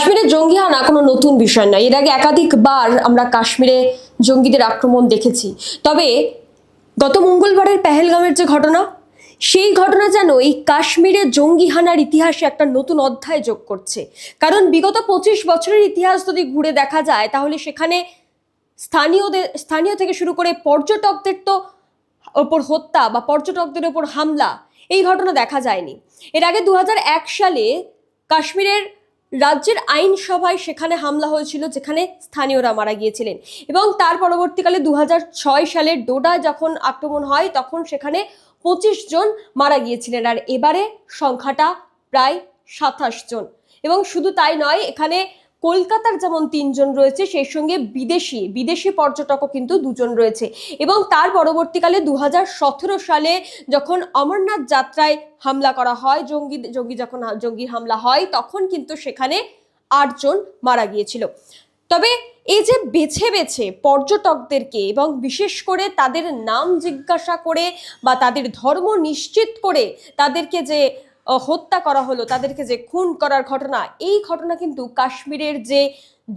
কাশ্মীরে জঙ্গি হানা কোনো নতুন বিষয় নয় এর আগে একাধিকবার আমরা কাশ্মীরে জঙ্গিদের আক্রমণ দেখেছি। তবে গত মঙ্গলবারের পেহেলগামের যে ঘটনা, সেই ঘটনা যেন এই কাশ্মীরে জঙ্গি হানার ইতিহাসে একটা নতুন অধ্যায় যোগ করছে। কারণ বিগত পঁচিশ বছরের ইতিহাস যদি ঘুরে দেখা যায়, তাহলে সেখানে স্থানীয়দের, স্থানীয় থেকে শুরু করে পর্যটকদের তো ওপর হত্যা বা পর্যটকদের ওপর হামলা, এই ঘটনা দেখা যায়নি। এর আগে দু হাজার এক সালে কাশ্মীরের রাজ্যের আইনসভায় সেখানে হামলা হয়েছিল, যেখানে স্থানীয়রা মারা গিয়েছিলেন। এবং তার পরবর্তীকালে দু সালের ডোডা যখন আক্রমণ হয়, তখন সেখানে পঁচিশ জন মারা গিয়েছিলেন। আর এবারে সংখ্যাটা প্রায় সাতাশ জন। এবং শুধু তাই নয়, এখানে কলকাতার যেমন তিনজন রয়েছে, সেই সঙ্গে বিদেশি বিদেশি পর্যটকও কিন্তু দুজন রয়েছে। এবং তার পরবর্তীকালে দু হাজার সতেরো সালে যখন অমরনাথ যাত্রায় হামলা করা হয়, জঙ্গি জঙ্গি যখন জঙ্গি হামলা হয়, তখন কিন্তু সেখানে আটজন মারা গিয়েছিল। তবে এই যে বেছে বেছে পর্যটকদেরকে এবং বিশেষ করে তাদের নাম জিজ্ঞাসা করে বা তাদের ধর্ম নিশ্চিত করে তাদেরকে যে হত্যা করা হলো, তাদেরকে যে খুন করার ঘটনা, এই ঘটনা কিন্তু কাশ্মীরের যে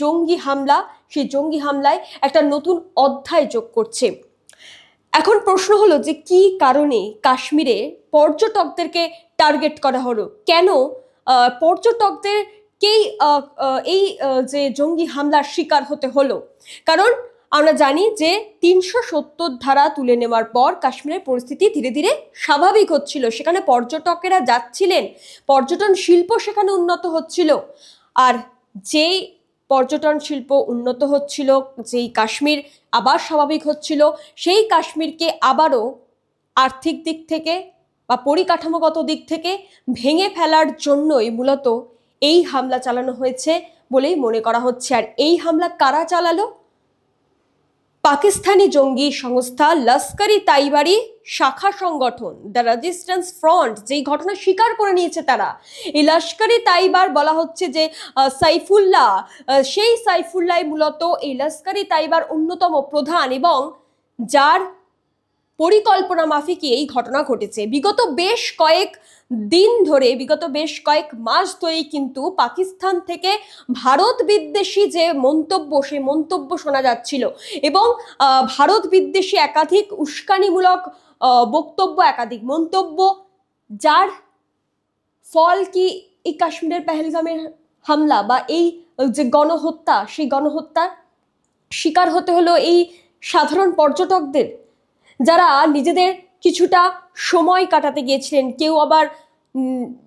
জঙ্গি হামলা, সেই জঙ্গি হামলায় একটা নতুন অধ্যায় যোগ করছে। এখন প্রশ্ন হলো যে কি কারণে কাশ্মীরে পর্যটকদেরকে টার্গেট করা হলো? কেন পর্যটকদেরকেই এই যে জঙ্গি হামলার শিকার হতে হলো? কারণ আমরা জানি যে তিনশো সত্তর ধারা তুলে নেওয়ার পর কাশ্মীরের পরিস্থিতি ধীরে ধীরে স্বাভাবিক হচ্ছিল। সেখানে পর্যটকেরা যাচ্ছিলেন, পর্যটন শিল্প সেখানে উন্নত হচ্ছিল। আর যেই পর্যটন শিল্প উন্নত হচ্ছিল, যেই কাশ্মীর আবার স্বাভাবিক হচ্ছিল, সেই কাশ্মীরকে আবারও আর্থিক দিক থেকে বা পরিকাঠামোগত দিক থেকে ভেঙে ফেলার জন্যই মূলত এই হামলা চালানো হয়েছে বলেই মনে করা হচ্ছে। আর এই হামলা কারা চালালো? পাকিস্তানি জঙ্গি সংস্থা লস্করি তাইবারি শাখা সংগঠন, দ্য রেজিস্ট্যান্স ফ্রন্ট, যেই ঘটনা স্বীকার করে নিয়েছে তারা। এই লস্করি তাইবার বলা হচ্ছে যে সাইফুল্লাহ সেই সাইফুল্লাহ মূলত এই লস্করি তাইবার অন্যতম প্রধান এবং যার পরিকল্পনা মাফিকই এই ঘটনা ঘটেছে। বিগত বেশ কয়েক দিন ধরে, বিগত বেশ কয়েক মাস ধরেই কিন্তু পাকিস্তান থেকে ভারত বিদ্বেষী যে মন্তব্য সে মন্তব্য শোনা যাচ্ছিল এবং ভারত বিদ্বেষী একাধিক উস্কানিমূলক বক্তব্য, একাধিক মন্তব্য, যার ফল কি এই কাশ্মীরের পেহেলগামের হামলা বা এই যে গণহত্যা, সেই গণহত্যার শিকার হতে হলো এই সাধারণ পর্যটকদের? যারা নিজেদের কিছুটা সময় কাটাতে গিয়েছিলেন, কেউ আবার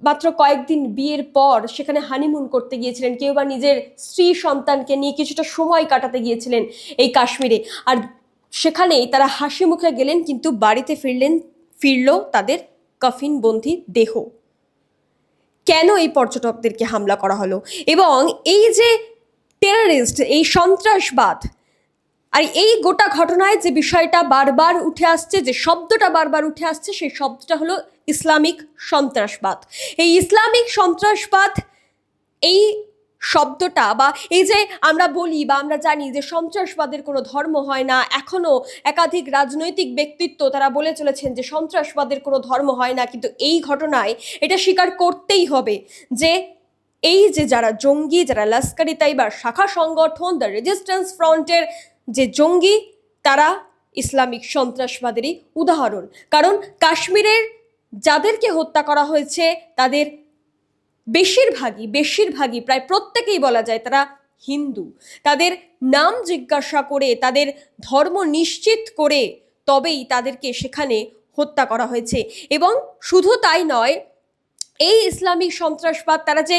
মাত্র কয়েকদিন বিয়ের পর সেখানে হানিমুন করতে গিয়েছিলেন, কেউ বা নিজের স্ত্রী সন্তানকে নিয়ে কিছুটা সময় কাটাতে গিয়েছিলেন এই কাশ্মীরে। আর সেখানেই তারা হাসি মুখে গেলেন, কিন্তু বাড়িতে ফিরলেন, ফিরল তাদের কফিন কফিনবন্দি দেহ। কেন এই পর্যটকদেরকে হামলা করা হলো? এবং এই যে টেরারিস্ট এই সন্ত্রাসবাদ আর এই গোটা ঘটনায় যে বিষয়টা বারবার উঠে আসছে, যে শব্দটা বারবার উঠে আসছে, সেই শব্দটা হলো ইসলামিক সন্ত্রাসবাদ। এই ইসলামিক সন্ত্রাসবাদ, এই শব্দটা বা এই যে আমরা বলি বা আমরা জানি যে সন্ত্রাসবাদের কোনো ধর্ম হয় না এখনও একাধিক রাজনৈতিক ব্যক্তিত্ব তারা বলে চলেছেন যে সন্ত্রাসবাদের কোনো ধর্ম হয় না, কিন্তু এই ঘটনায় এটা স্বীকার করতেই হবে যে এই যে যারা জঙ্গি, যারা লস্করি তাইবার, শাখা সংগঠন দ্য রেজিস্ট্যান্স ফ্রন্টের যে জঙ্গি, তারা ইসলামিক সন্ত্রাসবাদেরই উদাহরণ। কারণ কাশ্মীরের যাদেরকে হত্যা করা হয়েছে, তাদের বেশিরভাগই বেশিরভাগই প্রায় প্রত্যেকেই বলা যায় তারা হিন্দু। তাদের নাম জিজ্ঞাসা করে, তাদের ধর্ম নিশ্চিত করে তবেই তাদেরকে সেখানে হত্যা করা হয়েছে। এবং শুধু তাই নয় এই ইসলামিক সন্ত্রাসবাদ তারা যে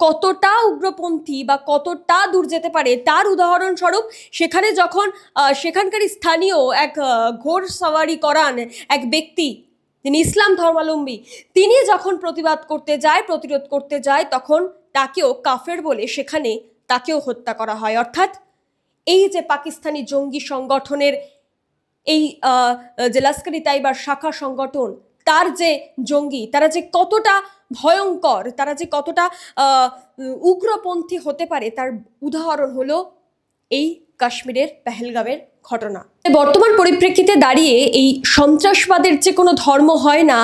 কতটা উগ্রপন্থী বা কতটা দূর যেতে পারে তার উদাহরণস্বরূপ সেখানে যখন সেখানকার স্থানীয় এক ঘোড় সাওয়ারি করান এক ব্যক্তি তিনি ইসলাম ধর্মাবলম্বী তিনি যখন প্রতিবাদ করতে যায় প্রতিরোধ করতে যায় তখন তাকেও কাফের বলে সেখানে তাকেও হত্যা করা হয়। অর্থাৎ এই যে পাকিস্তানি জঙ্গি সংগঠনের এই আহ, যে লস্করি তাইবার শাখা সংগঠন তার যে জঙ্গি, তারা যে কতটা ভয়ঙ্কর, তারা যে কতটা উগ্রপন্থী হতে পারে, তার উদাহরণ হলো এই কাশ্মীরের পেহেলগামের ঘটনা। বর্তমান পরিপ্রেক্ষিতে দাঁড়িয়ে এই সন্ত্রাসবাদের যে কোনো ধর্ম হয় না,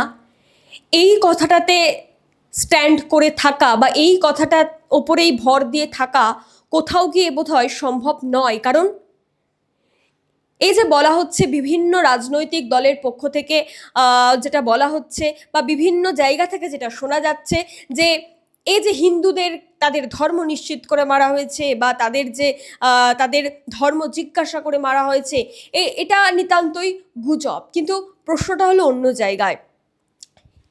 এই কথাটাতে স্ট্যান্ড করে থাকা বা এই কথাটার ওপরেই ভর দিয়ে থাকা কোথাও গিয়ে বোধহয় সম্ভব নয়। কারণ এই যে বলা হচ্ছে বিভিন্ন রাজনৈতিক দলের পক্ষ থেকে যেটা বলা হচ্ছে বা বিভিন্ন জায়গা থেকে যেটা শোনা যাচ্ছে যে এই যে হিন্দুদের তাদের ধর্ম নিশ্চিত করে মারা হয়েছে বা তাদের যে তাদের ধর্ম জিজ্ঞাসা করে মারা হয়েছে, এ- এটা নিতান্তই গুজব। কিন্তু প্রশ্নটা হলো অন্য জায়গায়।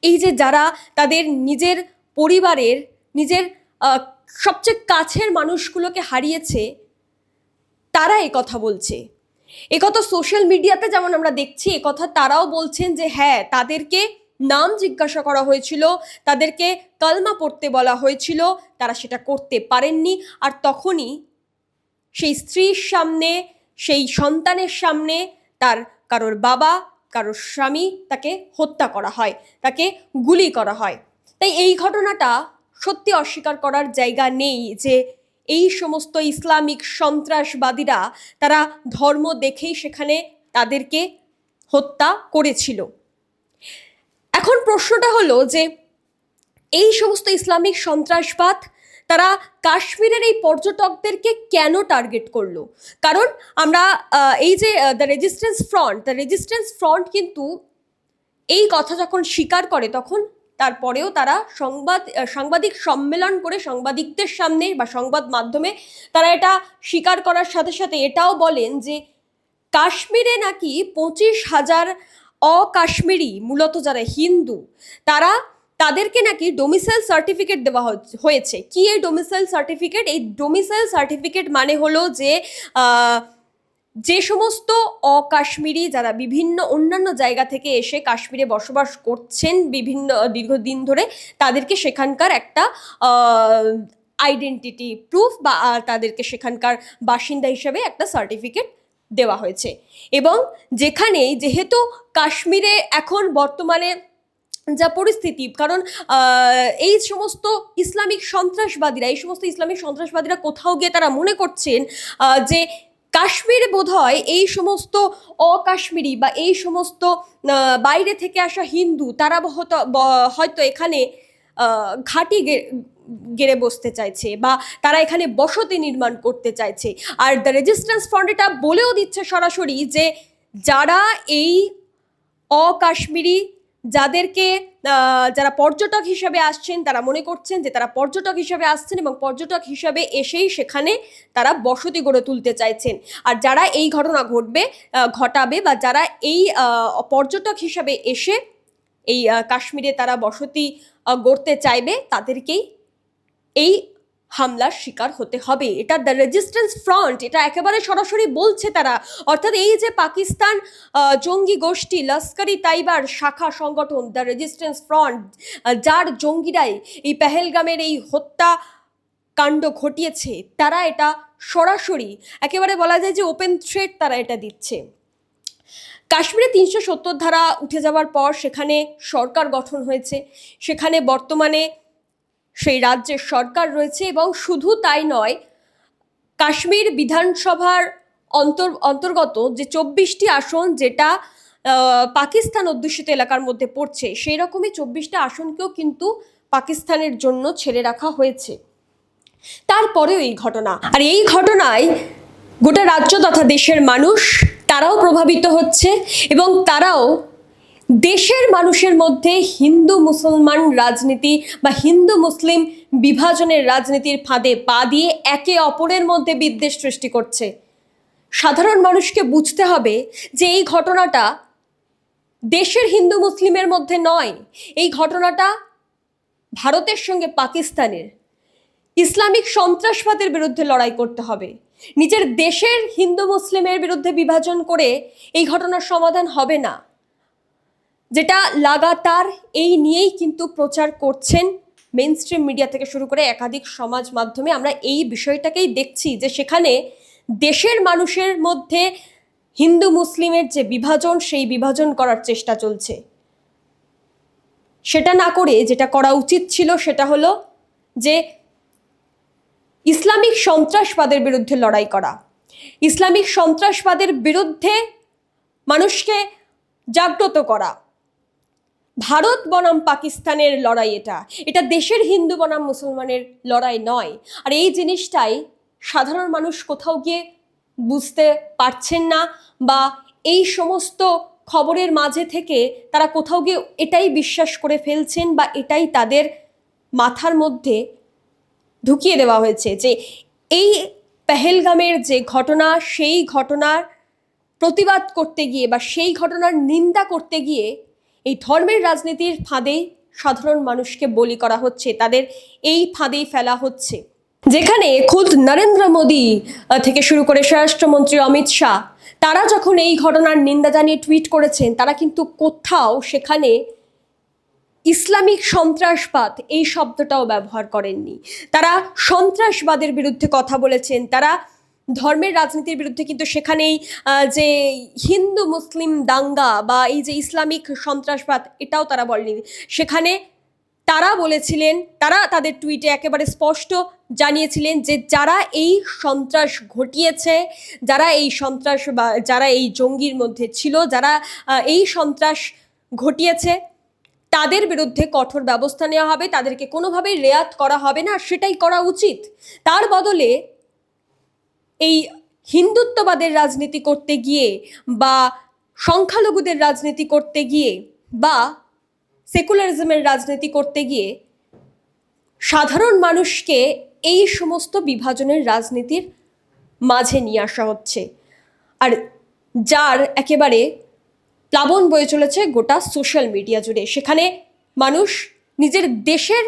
এই যে যারা তাদের নিজের পরিবারের, নিজের সবচেয়ে কাছের মানুষগুলোকে হারিয়েছে, তারা এই কথা বলছে। একথা সোশ্যাল মিডিয়াতে যেমন আমরা দেখছি, একথা তারাও বলছেন যে হ্যাঁ তাদেরকে নাম জিজ্ঞাসা করা হয়েছিল, তাদেরকে কালমা পড়তে বলা হয়েছিল, তারা সেটা করতে পারেননি। আর তখনই সেই স্ত্রীর সামনে, সেই সন্তানের সামনে তার কারোর বাবা, কারোর স্বামী তাকে হত্যা করা হয়, তাকে গুলি করা হয়। তাই এই ঘটনাটা সত্যি অস্বীকার করার জায়গা নেই যে এই সমস্ত ইসলামিক সন্ত্রাসবাদীরা তারা ধর্ম দেখেই সেখানে তাদেরকে হত্যা করেছিল। এখন প্রশ্নটা হলো যে এই সমস্ত ইসলামিক সন্ত্রাসবাদ তারা কাশ্মীরের এই পর্যটকদেরকে কেন টার্গেট করল? কারণ আমরা এই যে the resistance front the resistance front কিন্তু এই কথা যখন স্বীকার করে তখন তারপরেও তারা সংবাদ সাংবাদিক সম্মেলন করে সাংবাদিকদের সামনে বা সংবাদ মাধ্যমে তারা এটা স্বীকার করার সাথে সাথে এটাও বলেন যে কাশ্মীরে নাকি পঁচিশ হাজার অকাশ্মীরি, মূলত যারা হিন্দু, তারা তাদেরকে নাকি ডোমিসাইল সার্টিফিকেট দেওয়া হয়েছে। কি এই ডোমিসাইল সার্টিফিকেট এই ডোমিসাইল সার্টিফিকেট মানে হলো যে যে সমস্ত অকাশ্মীরি যারা বিভিন্ন অন্যান্য জায়গা থেকে এসে কাশ্মীরে বসবাস করছেন বিভিন্ন দীর্ঘদিন ধরে, তাদেরকে সেখানকার একটা আইডেন্টিটি প্রুফ বা তাদেরকে সেখানকার বাসিন্দা হিসেবে একটা সার্টিফিকেট দেওয়া হয়েছে। এবং যেখানে যেহেতু কাশ্মীরে এখন বর্তমানে যা পরিস্থিতি, কারণ এই সমস্ত ইসলামিক সন্ত্রাসবাদীরা, এই সমস্ত ইসলামিক সন্ত্রাসবাদীরা কোথাও গিয়ে তারা মনে করছেন যে কাশ্মীর বোধহয় এই সমস্ত অকাশ্মীরি বা এই সমস্ত বাইরে থেকে আসা হিন্দু, তারা হয়তো হয়তো এখানে ঘাঁটি গেড়ে বসতে চাইছে বা তারা এখানে বসতি নির্মাণ করতে চাইছে। আর দ্য রেজিস্ট্যান্স ফ্রন্ট এটা বলেও দিচ্ছে সরাসরি যে যারা এই অকাশ্মীরি যাদেরকে যারা পর্যটক হিসাবে আসছেন, তারা মনে করছেন যে তারা পর্যটক হিসাবে আসছেন এবং পর্যটক হিসাবে এসেই সেখানে তারা বসতি গড়ে তুলতে চাইছেন। আর যারা এই ঘটনা ঘটবে ঘটাবে বা যারা এই পর্যটক হিসাবে এসে এই কাশ্মীরে তারা বসতি গড়তে চাইবে, তাদেরকেই এই হামলার শিকার হতে হবে। এটা দ্য রেজিস্ট্যান্স ফ্রন্ট এটা একেবারে সরাসরি বলছে তারা। অর্থাৎ এই যে পাকিস্তান জঙ্গি গোষ্ঠী লস্করি তাইবার শাখা সংগঠন দ্য রেজিস্ট্যান্স ফ্রন্ট যার জঙ্গিরাই এই পেহেলগামের এই হত্যা কাণ্ড ঘটিয়েছে, তারা এটা সরাসরি, একেবারে বলা যায় যে ওপেন থ্রেড তারা এটা দিচ্ছে। কাশ্মীরে তিনশো সত্তর ধারা উঠে যাওয়ার পর সেখানে সরকার গঠন হয়েছে। সেখানে বর্তমানে সেই রাজ্যের সরকার রয়েছে এবং শুধু তাই নয়, কাশ্মীর বিধানসভার অন্তর, অন্তর্গত যে চব্বিশটি আসন যেটা পাকিস্তান অধ্যুষিত এলাকার মধ্যে পড়ছে সেই রকমই চব্বিশটা আসনকেও কিন্তু পাকিস্তানের জন্য ছেড়ে রাখা হয়েছে। তারপরেও এই ঘটনা। আর এই ঘটনায় গোটা রাজ্য তথা দেশের মানুষ, তারাও প্রভাবিত হচ্ছে এবং তারাও দেশের মানুষের মধ্যে হিন্দু মুসলমান রাজনীতি বা হিন্দু মুসলিম বিভাজনের রাজনীতির ফাঁদে পা দিয়ে একে অপরের মধ্যে বিদ্বেষ সৃষ্টি করছে। সাধারণ মানুষকে বুঝতে হবে যে এই ঘটনাটা দেশের হিন্দু মুসলিমের মধ্যে নয়, এই ঘটনাটা ভারতের সঙ্গে পাকিস্তানের। ইসলামিক সন্ত্রাসবাদের বিরুদ্ধে লড়াই করতে হবে। নিজের দেশের হিন্দু মুসলিমের বিরুদ্ধে বিভাজন করে এই ঘটনার সমাধান হবে না। যেটা লাগাতার এই নিয়েই কিন্তু প্রচার করছেন মেন স্ট্রিম মিডিয়া থেকে শুরু করে একাধিক সমাজ মাধ্যমে। আমরা এই বিষয়টাকেই দেখছি যে সেখানে দেশের মানুষের মধ্যে হিন্দু মুসলিমের যে বিভাজন, সেই বিভাজন করার চেষ্টা চলছে। সেটা না করে যেটা করা উচিত ছিল সেটা হলো যে ইসলামিক সন্ত্রাসবাদের বিরুদ্ধে লড়াই করা। ইসলামিক সন্ত্রাসবাদের বিরুদ্ধে মানুষকে জাগ্রত করা। ভারত বনাম পাকিস্তানের লড়াই এটা। এটা দেশের হিন্দু বনাম মুসলমানের লড়াই নয়। আর এই জিনিসটাই সাধারণ মানুষ কোথাও গিয়ে বুঝতে পারছেন না বা এই সমস্ত খবরের মাঝে থেকে তারা কোথাও গিয়ে এটাই বিশ্বাস করে ফেলছেন বা এটাই তাদের মাথার মধ্যে ঢুকিয়ে দেওয়া হয়েছে যে এই পেহেলগামের যে ঘটনা, সেই ঘটনার প্রতিবাদ করতে গিয়ে বা সেই ঘটনার নিন্দা করতে গিয়ে এই ধর্মের রাজনীতির ফাঁদেই সাধারণ মানুষকে বলি করা হচ্ছে, তাদের এই ফাঁদেই ফেলা হচ্ছে। যেখানে খুদ নরেন্দ্র মোদী থেকে শুরু করে স্বরাষ্ট্রমন্ত্রী অমিত শাহ, তারা যখন এই ঘটনার নিন্দা জানিয়ে টুইট করেছেন, তারা কিন্তু কোথাও সেখানে ইসলামিক সন্ত্রাসবাদ এই শব্দটাও ব্যবহার করেননি। তারা সন্ত্রাসবাদের বিরুদ্ধে কথা বলেছেন, তারা ধর্মের রাজনীতির বিরুদ্ধে কিন্তু সেখানেই যে হিন্দু, মুসলিম, দাঙ্গা বা এই যে ইসলামিক সন্ত্রাসবাদ, এটাও তারা বলেনি। সেখানে তারা বলেছিলেন, তারা তাদের টুইটে একেবারে স্পষ্ট জানিয়েছিলেন যে যারা এই সন্ত্রাস ঘটিয়েছে, যারা এই সন্ত্রাস বা যারা এই জঙ্গির মধ্যে ছিল, যারা এই সন্ত্রাস ঘটিয়েছে, তাদের বিরুদ্ধে কঠোর ব্যবস্থা নেওয়া হবে, তাদেরকে কোনোভাবেই রেয়াত করা হবে না সেটাই করা উচিত। তার বদলে এই হিন্দুত্ববাদের রাজনীতি করতে গিয়ে বা সংখ্যালঘুদের রাজনীতি করতে গিয়ে বা সেকুলারিজমের রাজনীতি করতে গিয়ে সাধারণ মানুষকে এই সমস্ত বিভাজনের রাজনীতির মাঝে নিয়ে আসা হচ্ছে। আর যার একেবারে প্লাবন বয়ে চলেছে গোটা সোশ্যাল মিডিয়া জুড়ে। সেখানে মানুষ নিজের দেশের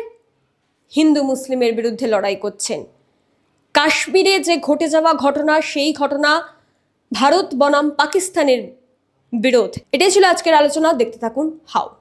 হিন্দু মুসলিমের বিরুদ্ধে লড়াই করছেন। কাশ্মীরে যে ঘটে যাওয়া ঘটনা, সেই ঘটনা ভারত, বনাম, পাকিস্তানের বিরোধ। এটাই ছিল আজকের আলোচনা। দেখতে থাকুন হাও।